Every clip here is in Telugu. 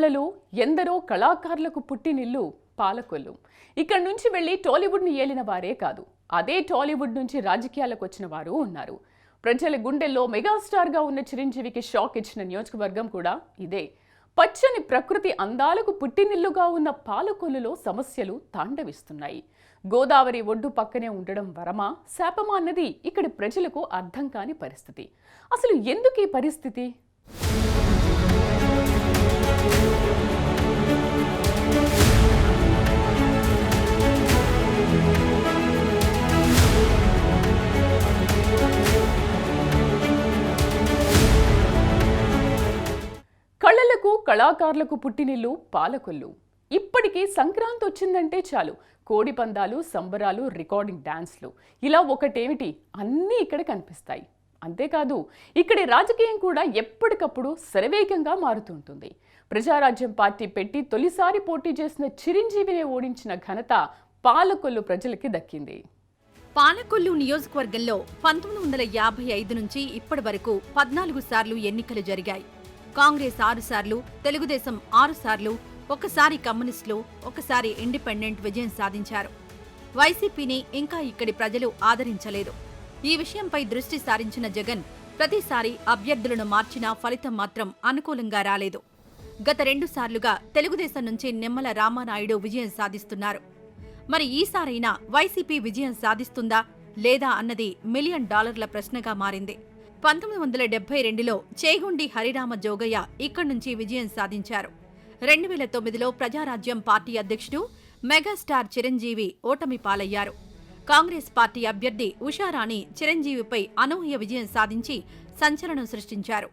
కళలు ఎందరో కళాకారులకు పుట్టినిల్లు పాలకొల్లు. ఇక్కడి నుంచి వెళ్ళి టాలీవుడ్ని ఏలిన వారే కాదు. అదే టాలీవుడ్ నుంచి రాజకీయాలకు వచ్చిన వారు ఉన్నారు. ప్రజల గుండెల్లో మెగాస్టార్గా ఉన్న చిరంజీవికి షాక్ ఇచ్చిన నియోజకవర్గం కూడా ఇదే. పచ్చని ప్రకృతి అందాలకు పుట్టినిల్లుగా ఉన్న పాలకొల్లులో సమస్యలు తాండవిస్తున్నాయి. గోదావరి ఒడ్డు పక్కనే ఉండడం వరమా? శాపమా అన్నది ఇక్కడి ప్రజలకు అర్థం కాని పరిస్థితి. అసలు ఎందుకు ఈ పరిస్థితి? కళలకు కళాకారులకు పుట్టినిల్లు పాలకొల్లు. ఇప్పటికీ సంక్రాంతి వచ్చిందంటే చాలు. కోడి పందాలు సంబరాలు రికార్డింగ్ డాన్స్లు. ఇలా ఒకటేమిటి? అన్నీ ఇక్కడ కనిపిస్తాయి. అంతేకాదు ఇక్కడి రాజకీయం కూడా ఎప్పటికప్పుడు శరవేగంగా మారుతుంటుంది ప్రజారాజ్యం పార్టీ పెట్టి తొలిసారి పోటీ చేసిన చిరంజీవిని ఓడించిన ఘనత పాలకొల్లు ప్రజలకి దక్కింది. పాలకొల్లు నియోజకవర్గంలో పంతొమ్మిది వందల యాభై ఐదు నుంచి ఇప్పటి వరకు పద్నాలుగు సార్లు ఎన్నికలు జరిగాయి. కాంగ్రెస్ ఆరుసార్లు తెలుగుదేశం ఆరుసార్లు ఒకసారి కమ్యూనిస్టులు ఒకసారి ఇండిపెండెంట్ విజయం సాధించారు. వైసీపీని ఇంకా ఇక్కడి ప్రజలు ఆదరించలేదు. ఈ విషయంపై దృష్టి సారించిన జగన్ ప్రతిసారి అభ్యర్థులను మార్చినా ఫలితం మాత్రం అనుకూలంగా రాలేదు. గత రెండు సార్లుగా తెలుగుదేశం నుంచి నిమ్మల రామానాయుడు విజయం సాధిస్తున్నారు. మరి ఈసారైనా వైసీపీ విజయం సాధిస్తుందా లేదా అన్నది మిలియన్ డాలర్ల ప్రశ్నగా మారింది. పంతొమ్మిది వందల డెబ్బై రెండులో చేగుండి హరిరామ జోగయ్య ఇక్కడి నుంచి విజయం సాధించారు. రెండు వేల తొమ్మిదిలో ప్రజారాజ్యం పార్టీ అధ్యక్షుడు మెగాస్టార్ చిరంజీవి ఓటమి పాలయ్యారు. కాంగ్రెస్ పార్టీ అభ్యర్థి ఉషారాణి చిరంజీవిపై అనూహ్య విజయం సాధించి సంచలనం సృష్టించారు.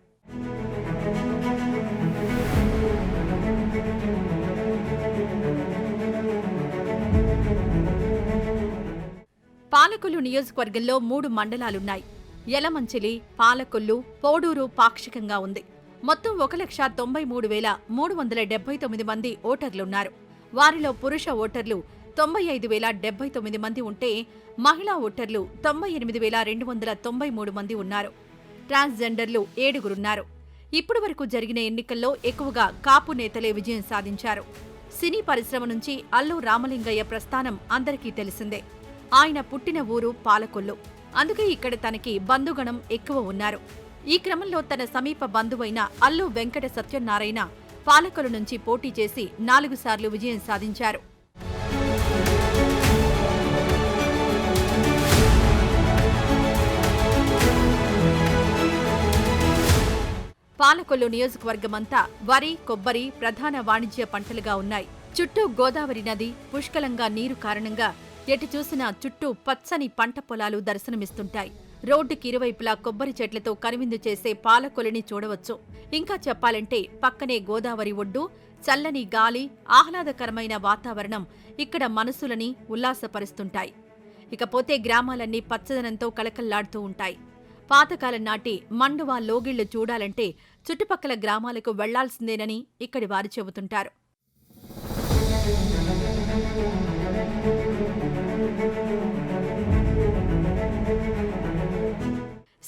పాలకులు నియోజకవర్గంలో మూడు మండలాలున్నాయి. యలమంచిలి పాలకొల్లు పోడూరు పాక్షికంగా ఉంది. మొత్తం ఒక లక్ష తొంభై మూడు వేల మూడు వందల డెబ్బై తొమ్మిది మంది ఓటర్లున్నారు. వారిలో పురుష ఓటర్లు తొంభై ఐదు వేల డెబ్బై తొమ్మిది మంది ఉంటే మహిళా ఓటర్లు తొంభై ఎనిమిది వేల రెండు వందల తొంభై మూడు మంది ఉన్నారు. ట్రాన్స్జెండర్లు ఏడుగురున్నారు. ఇప్పటి వరకు జరిగిన ఎన్నికల్లో ఎక్కువగా కాపు నేతలే విజయం సాధించారు. సినీ పరిశ్రమ నుంచి అల్లు రామలింగయ్య ప్రస్థానం అందరికీ తెలిసిందే. ఆయన పుట్టిన ఊరు పాలకొల్లు. అందుకే ఇక్కడ తనకి బంధుగణం ఎక్కువ ఉన్నారు. ఈ క్రమంలో తన సమీప బంధువైన అల్లు వెంకట సత్యనారాయణ పాలకుల నుంచి పోటీ చేసి నాలుగు సార్లు విజయం సాధించారు. పాలకొల్లు నియోజకవర్గమంతా వరి కొబ్బరి ప్రధాన వాణిజ్య పంటలుగా ఉన్నాయి. చుట్టూ గోదావరి నది పుష్కలంగా నీరు కారణంగా ఎటు చూసినా చుట్టూ పచ్చని పంట పొలాలు దర్శనమిస్తుంటాయి. రోడ్డుకి ఇరువైపులా కొబ్బరి చెట్లతో కనువిందు చేసే పాలకొలిని చూడవచ్చు. ఇంకా చెప్పాలంటే పక్కనే గోదావరి ఒడ్డు చల్లని గాలి ఆహ్లాదకరమైన వాతావరణం ఇక్కడ మనసులని ఉల్లాసపరుస్తుంటాయి. ఇకపోతే గ్రామాలన్నీ పచ్చదనంతో కలకల్లాడుతూ ఉంటాయి. పాతకాలం నాటి మండువా లోగిళ్ళు చూడాలంటే చుట్టుపక్కల గ్రామాలకు వెళ్ళాల్సిందేనని ఇక్కడి వారు చెబుతుంటారు.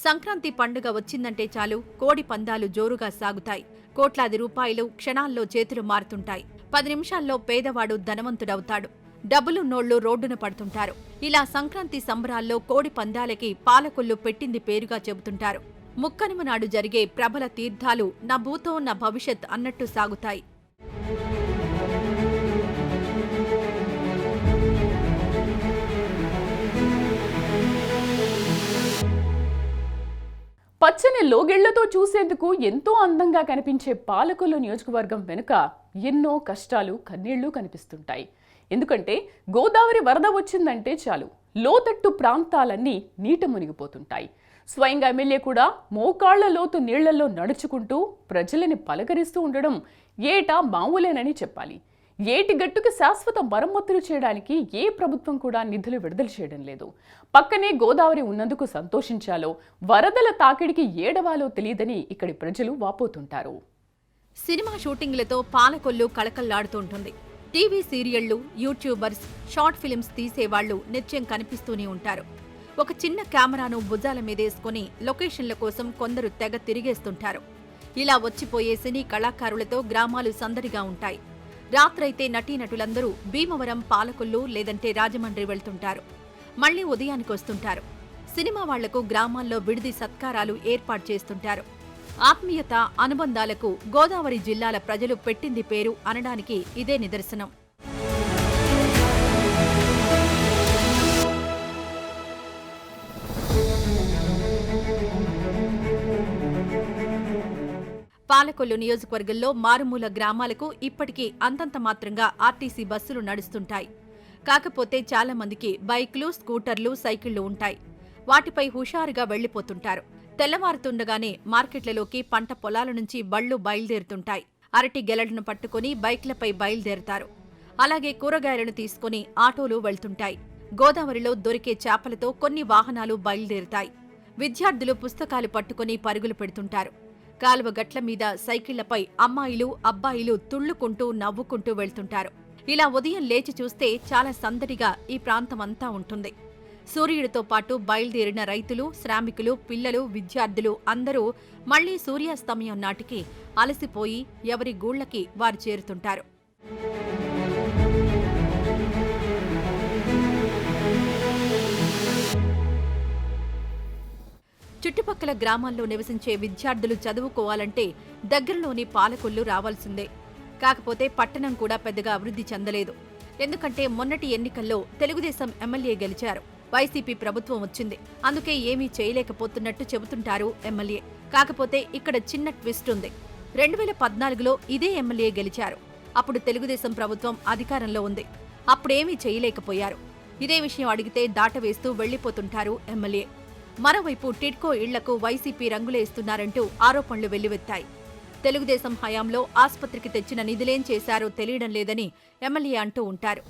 సంక్రాంతి పండుగ వచ్చిందంటే చాలు. కోడి పందాలు జోరుగా సాగుతాయి. కోట్లాది రూపాయలు క్షణాల్లో చేతులు మారుతుంటాయి. పది నిమిషాల్లో పేదవాడు ధనవంతుడవుతాడు. డబ్బులున్నోళ్ళు రోడ్డున పడుతుంటారు. ఇలా సంక్రాంతి సంబరాల్లో కోడి పందాలకి పాలకొల్లు పెట్టింది పేరుగా చెబుతుంటారు. ముక్కనుమ నాడు జరిగే ప్రబల తీర్థాలు నా భూతో నా భవిష్యత్ అన్నట్టు సాగుతాయి. పచ్చని లోగిళ్ళతో చూసేందుకు ఎంతో అందంగా కనిపించే పాలకొల్లు నియోజకవర్గం వెనుక ఎన్నో కష్టాలు కన్నీళ్ళు కనిపిస్తుంటాయి. ఎందుకంటే గోదావరి వరద వచ్చిందంటే చాలు. లోతట్టు ప్రాంతాలన్నీ నీట మునిగిపోతుంటాయి. స్వయంగా ఎమ్మెల్యే కూడా మోకాళ్ళ లోతు నీళ్ళలో నడుచుకుంటూ ప్రజలని పలకరిస్తూ ఉండడం ఏటా మామూలేనని చెప్పాలి. ఏటి గట్టుకు శాశ్వత మరమ్మతులు చేయడానికి ఏ ప్రభుత్వం కూడా నిధులు విడుదల చేయడం లేదు. పక్కనే గోదావరి ఉన్నందుకు సంతోషించాలో వరదల తాకిడికి ఏడవాలో తెలియదని ఇక్కడి ప్రజలు వాపోతుంటారు. సినిమా షూటింగ్లతో పాలకొల్లు కళకళ్ళాడుతుంటుంది టీవీ సీరియళ్ళు యూట్యూబర్స్ షార్ట్ ఫిల్మ్స్ తీసేవాళ్ళు నిత్యం కనిపిస్తూనే ఉంటారు. ఒక చిన్న కెమెరాను భుజాల మీదేసుకుని లొకేషన్ల కోసం కొందరు తెగ తిరిగేస్తుంటారు. ఇలా వచ్చిపోయే సినీ కళాకారులతో గ్రామాలు సందడిగా ఉంటాయి. రాత్రైతే నటీనటులందరూ భీమవరం పాలకొల్లు లేదంటే రాజమండ్రి వెళ్తుంటారు. మళ్ళీ ఉదయానికి వస్తుంటారు సినిమా వాళ్ళకు గ్రామాల్లో విడిది సత్కారాలు ఏర్పాటు చేస్తుంటారు. ఆత్మీయత అనుబంధాలకు గోదావరి జిల్లాల ప్రజలు పెట్టింది పేరు అనడానికి ఇదే నిదర్శనం. పాలకొల్లు నియోజకవర్గంలో మారుమూల గ్రామాలకు ఇప్పటికీ అంతంత మాత్రంగా ఆర్టీసీ బస్సులు నడుస్తుంటాయి. కాకపోతే చాలా మందికి బైక్లు స్కూటర్లు సైకిళ్ళు ఉంటాయి. వాటిపై హుషారుగా వెళ్ళిపోతుంటారు తెల్లవారుతుండగానే మార్కెట్లలోకి పంట పొలాల నుంచి బళ్ళు బయలుదేరుతుంటాయి. అరటి గెలలను పట్టుకుని బైక్లపై బయలుదేరుతారు. అలాగే కూరగాయలను తీసుకుని ఆటోలు వెళ్తుంటాయి. గోదావరిలో దొరికే చేపలతో కొన్ని వాహనాలు బయలుదేరుతాయి. విద్యార్థులు పుస్తకాలు పట్టుకుని పరుగులు పెడుతుంటారు. కాలువ గట్ల మీద సైకిళ్ళపై అమ్మాయిలు అబ్బాయిలు తుళ్ళుకుంటూ నవ్వుకుంటూ వెళ్తుంటారు. ఇలా ఉదయం లేచి చూస్తే చాలా సందడిగా ఈ ప్రాంతమంతా ఉంటుంది. సూర్యుడితో పాటు బయలుదేరిన రైతులు శ్రామికులు పిల్లలు విద్యార్థులు అందరూ మళ్ళీ సూర్యాస్తమయం నాటికి అలసిపోయి ఎవరి గూళ్ళకి వారు చేరుతుంటారు. చుట్టుపక్కల గ్రామాల్లో నివసించే విద్యార్థులు చదువుకోవాలంటే దగ్గరలోని పాలకొల్లు రావాల్సిందే. కాకపోతే పట్టణం కూడా పెద్దగా అభివృద్ధి చెందలేదు. ఎందుకంటే మొన్నటి ఎన్నికల్లో తెలుగుదేశం ఎమ్మెల్యే గెలిచారు. వైసీపీ ప్రభుత్వం వచ్చింది. అందుకే ఏమీ చేయలేకపోతున్నట్టు చెబుతుంటారు ఎమ్మెల్యే. కాకపోతే ఇక్కడ చిన్న ట్విస్ట్ ఉంది. రెండు వేల పద్నాలుగులో ఇదే ఎమ్మెల్యే గెలిచారు. అప్పుడు తెలుగుదేశం ప్రభుత్వం అధికారంలో ఉంది. అప్పుడేమీ చేయలేకపోయారు. ఇదే విషయం అడిగితే దాటవేస్తూ వెళ్ళిపోతుంటారు ఎమ్మెల్యే. మరోవైపు టిడ్కో ఇళ్ళకు వైసీపీ రంగులేస్తున్నారంటూ ఆరోపణలు వెల్లువెత్తాయి. తెలుగుదేశం హయాంలో ఆస్పత్రికి తెచ్చిన నిధులేం చేశారో తెలియడం లేదని ఎమ్మెల్యే అంటూ ఉంటారు.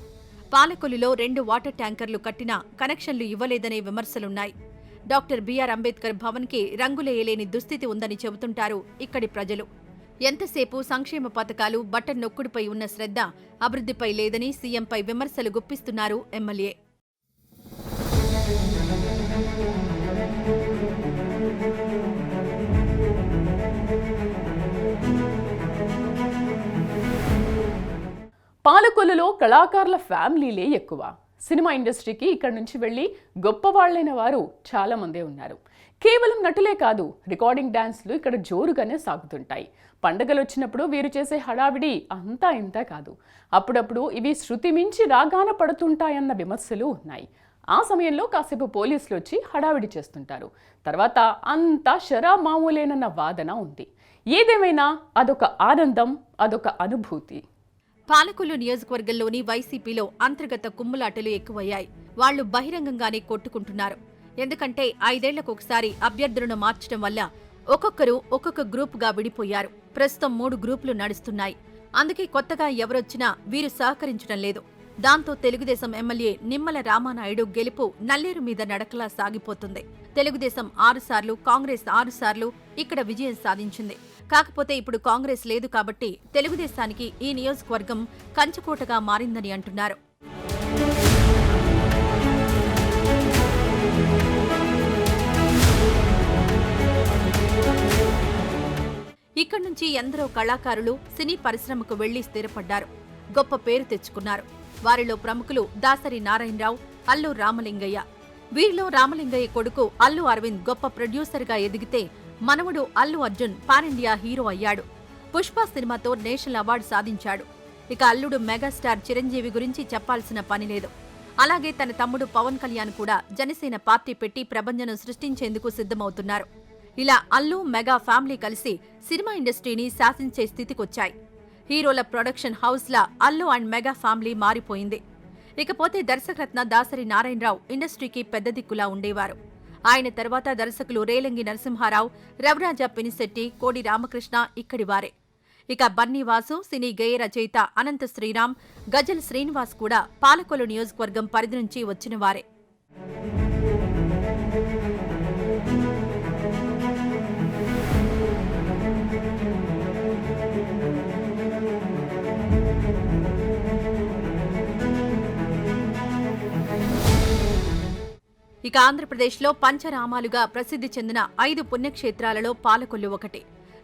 పాలకొల్లులో రెండు వాటర్ ట్యాంకర్లు కట్టినా కనెక్షన్లు ఇవ్వలేదనే విమర్శలున్నాయి. డాక్టర్ బిఆర్ అంబేద్కర్ భవన్కి రంగులేయలేని దుస్థితి ఉందని చెబుతుంటారు ఇక్కడి ప్రజలు. ఎంతసేపు సంక్షేమ పథకాలు బటన్ నొక్కుడుపై ఉన్న శ్రద్ధ అభివృద్ధిపై లేదని సీఎంపై విమర్శలు గుప్పిస్తున్నారు ఎమ్మెల్యే. పాలకొల్లులో కళాకారుల ఫ్యామిలీలే ఎక్కువ. సినిమా ఇండస్ట్రీకి ఇక్కడ నుంచి వెళ్ళి గొప్పవాళ్ళైన వారు చాలా మందే ఉన్నారు. కేవలం నటులే కాదు రికార్డింగ్ డ్యాన్స్లు ఇక్కడ జోరుగానే సాగుతుంటాయి. పండగలు వచ్చినప్పుడు వీరు చేసే హడావిడి అంతా ఇంత కాదు. అప్పుడప్పుడు ఇవి శృతి మించి రాగాన పడుతుంటాయన్న విమర్శలు ఉన్నాయి. ఆ సమయంలో కాసేపు పోలీసులు వచ్చి హడావిడి చేస్తుంటారు. తర్వాత అంతా షరా మామూలేనన్న వాదన ఉంది. ఏదేమైనా అదొక ఆనందం అదొక అనుభూతి. పాలకొల్లు నియోజకవర్గంలోని వైసీపీలో అంతర్గత కుమ్ములాటలు ఎక్కువయ్యాయి. వాళ్ళు బహిరంగంగానే కొట్టుకుంటున్నారు. ఎందుకంటే ఐదేళ్ళకు ఒకసారి అభ్యర్థులను మార్చడం వల్ల ఒక్కొక్కరు ఒక్కొక్క గ్రూపుగా విడిపోయారు. ప్రస్తుతం మూడు గ్రూపులు నడుస్తున్నాయి. అందుకే కొత్తగా ఎవరొచ్చినా వీరు సహకరించడం లేదు. దాంతో తెలుగుదేశం ఎమ్మెల్యే నిమ్మల రామానాయుడు గెలుపు నల్లేరు మీద నడకలా సాగిపోతుంది. తెలుగుదేశం ఆరుసార్లు కాంగ్రెస్ ఆరుసార్లు ఇక్కడ విజయం సాధించింది. కాకపోతే ఇప్పుడు కాంగ్రెస్ లేదు కాబట్టి తెలుగుదేశానికి ఈ నియోజకవర్గం కంచుకోటగా మారిందని అంటున్నారు. ఇక్కడి నుంచి ఎందరో కళాకారులు సినీ పరిశ్రమకు వెళ్ళి స్థిరపడ్డారు. గొప్ప పేరు తెచ్చుకున్నారు. వారిలో ప్రముఖులు దాసరి నారాయణరావు అల్లు రామలింగయ్య. వీరిలో రామలింగయ్య కొడుకు అల్లు అరవింద్ గొప్ప ప్రొడ్యూసర్గా ఎదిగితే మనవడు Allu Arjun pan India hero అయ్యాడు. పుష్ప సినిమాతో నేషనల్ అవార్డు సాధించాడు. ఇక అల్లుడు మెగాస్టార్ చిరంజీవి గురించి చెప్పాల్సిన పని లేదు. అలాగే తన తమ్ముడు పవన్ కళ్యాణ్ కూడా జనసేన పార్టీ పెట్టి ప్రభంజనం సృష్టించేందుకు సిద్ధమవుతున్నారు. ఇలా అల్లు మెగా ఫ్యామిలీ కలిసి సినిమా ఇండస్ట్రీని శాసించే స్థితికొచ్చాయి. హీరోల ప్రొడక్షన్ హౌస్లా అల్లు అండ్ మెగా ఫ్యామిలీ మారిపోయింది. ఇకపోతే దర్శకరత్న దాసరి నారాయణరావు ఇండస్ట్రీకి పెద్ద దిక్కులా ఉండేవారు. ఆయన తర్వాత దర్శకులు రేలంగి నరసింహారావు రవిరాజ పినిశెట్టి కోడి రామకృష్ణ ఇక్కడి వారే. ఇక బన్నీవాసు సినీ గేయ రచయిత అనంత శ్రీరామ్ గజల్ శ్రీనివాస్ కూడా పాలకొల్లు నియోజకవర్గం పరిధి నుంచి వచ్చిన ఇక ఆంధ్రప్రదేశ్లో పంచరామాలుగా ప్రసిద్ధి చెందిన ఐదు పుణ్యక్షేత్రాలలో పాలకొల్లు ఒకటి.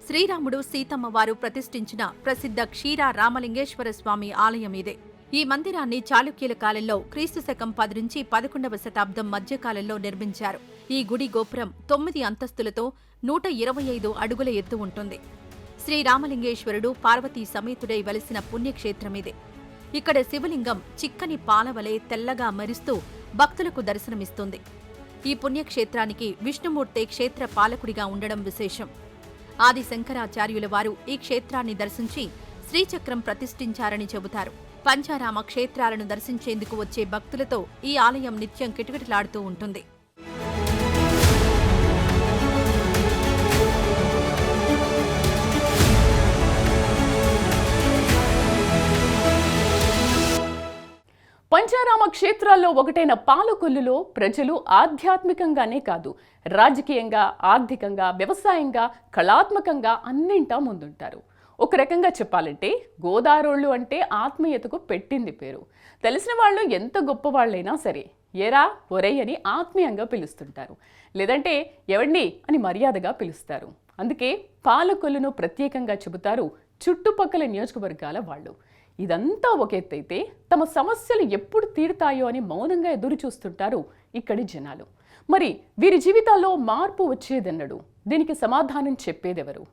శ్రీరాముడు సీతమ్మ వారు ప్రతిష్ఠించిన ప్రసిద్ధ క్షీర రామలింగేశ్వర స్వామి ఆలయం ఇదే. ఈ మందిరాన్ని చాళుక్యుల కాలంలో క్రీస్తు శకం పది నుంచి పదకొండవ శతాబ్దం మధ్యకాలంలో నిర్మించారు. ఈ గుడి గోపురం తొమ్మిది అంతస్తులతో నూట ఇరవై ఐదు అడుగుల ఎత్తు ఉంటుంది. శ్రీరామలింగేశ్వరుడు పార్వతీ సమేతుడై వలసిన పుణ్యక్షేత్రమిదే. ఇక్కడ శివలింగం చిక్కని పాలవలే తెల్లగా మెరుస్తూ భక్తులకు దర్శనమిస్తుంది. ఈ పుణ్యక్షేత్రానికి విష్ణుమూర్తే క్షేత్ర పాలకుడిగా ఉండడం విశేషం. ఆది శంకరాచార్యుల వారు ఈ క్షేత్రాన్ని దర్శించి శ్రీచక్రం ప్రతిష్ఠించారని చెబుతారు. పంచారామ క్షేత్రాలను దర్శించేందుకు వచ్చే భక్తులతో ఈ ఆలయం నిత్యం కిటకిటలాడుతూ ఉంటుంది. పంచారామ క్షేత్రాల్లో ఒకటైన పాలకొల్లులో ప్రజలు ఆధ్యాత్మికంగానే కాదు రాజకీయంగా ఆర్థికంగా వ్యవసాయంగా కళాత్మకంగా అన్నింటా ముందుంటారు. ఒక రకంగా చెప్పాలంటే గోదారోళ్ళు అంటే ఆత్మీయతకు పెట్టింది పేరు. తెలిసిన వాళ్ళు ఎంత గొప్పవాళ్ళైనా సరే ఎరా ఒరేయ్ అని ఆత్మీయంగా పిలుస్తుంటారు. లేదంటే ఎవండి అని మర్యాదగా పిలుస్తారు. అందుకే పాలకొల్లును ప్రత్యేకంగా చెబుతారు చుట్టుపక్కల నియోజకవర్గాల వాళ్ళు. ఇదంతా ఒక ఎత్తైతే తమ సమస్యలు ఎప్పుడు తీరుతాయో అని మౌనంగా ఎదురు చూస్తుంటారు ఇక్కడి జనాలు. మరి వీరి జీవితాల్లో మార్పు వచ్చేదన్నడు? దీనికి సమాధానం చెప్పేదెవరు?